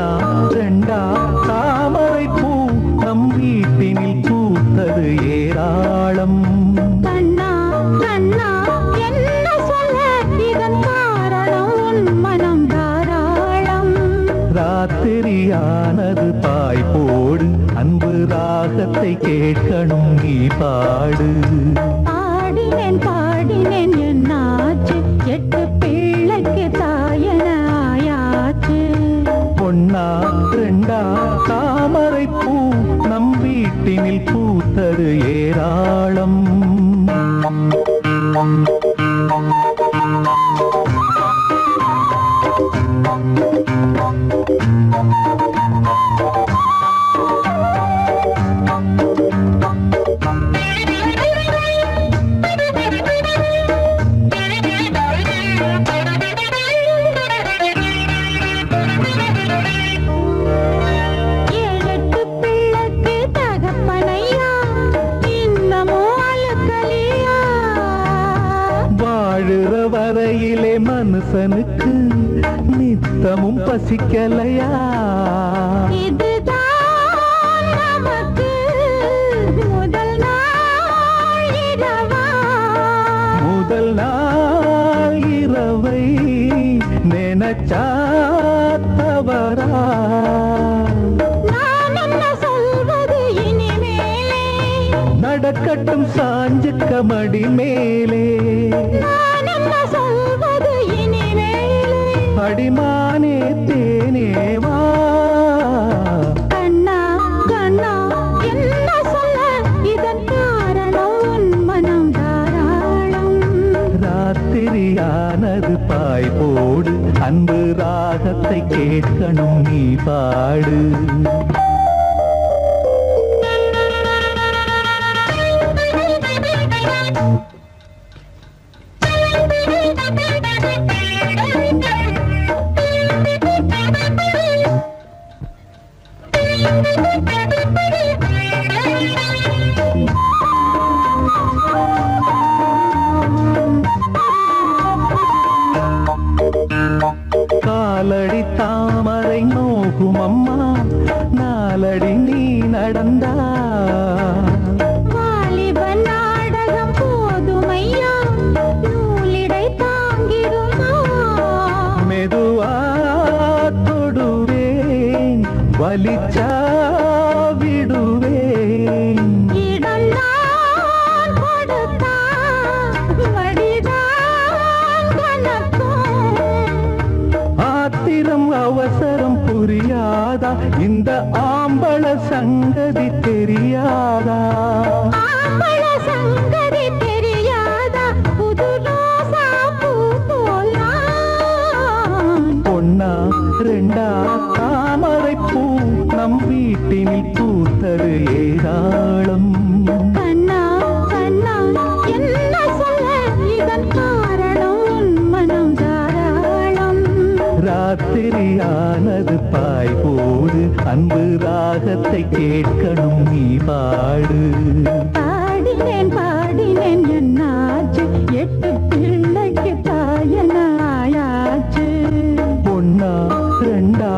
நாம் ரெண்டா தாமரை பூ நம் வீட்டினில் பூத்தது ஏராளம். கண்ணா கண்ணா என்ன சொல்ல? இதன் காரணம் உன் மனம் தாராளம். ராத்திரியானது தாய் போடு அன்பு ராகத்தை கேட்கணும் நீ பா பூத்தது ஏராளம். வாழுற வரையிலே மனுஷனுக்கு நித்தமும் பசிக்கலையா? முதல் நாள் இரவா? நினைச்சா தவறா நடக்கட்டும் சாஞ்சுக்க மடி மேலே. அடிமானே தேனேவா கண்ணா கண்ணா என்ன சொல்ல? இதன் காரணம் உன் மனம் தாராளம். ராத்திரியானது பாய் போடு. அன்பு ராகத்தை கேட்கணும் நீ பாடு. தாமரை நோகும் அம்மா நாலடி நீ நடந்தா வாலிப நாடகம் போதுமையா நூலிடை தாங்கிடுமா மெதுவா தொடுவேன் வலிச்சா இந்த ஆம்பள சங்கதி தெரியாதா? சங்கதி தெரியாதா? பொன்னா ரெண்டா தாமரை பூ நம் வீட்டினில் பூத்தது ஏராளம். ராத்திரியானது பாய் போடு அன்பு ராகத்தை கேட்கணும் நீ பாடு. பாடினேன் பாடினேன் என்னாச்சு? எட்டு பிள்ளைக்கு தாயனாயாச்சு. ஒன்னா ரெண்டா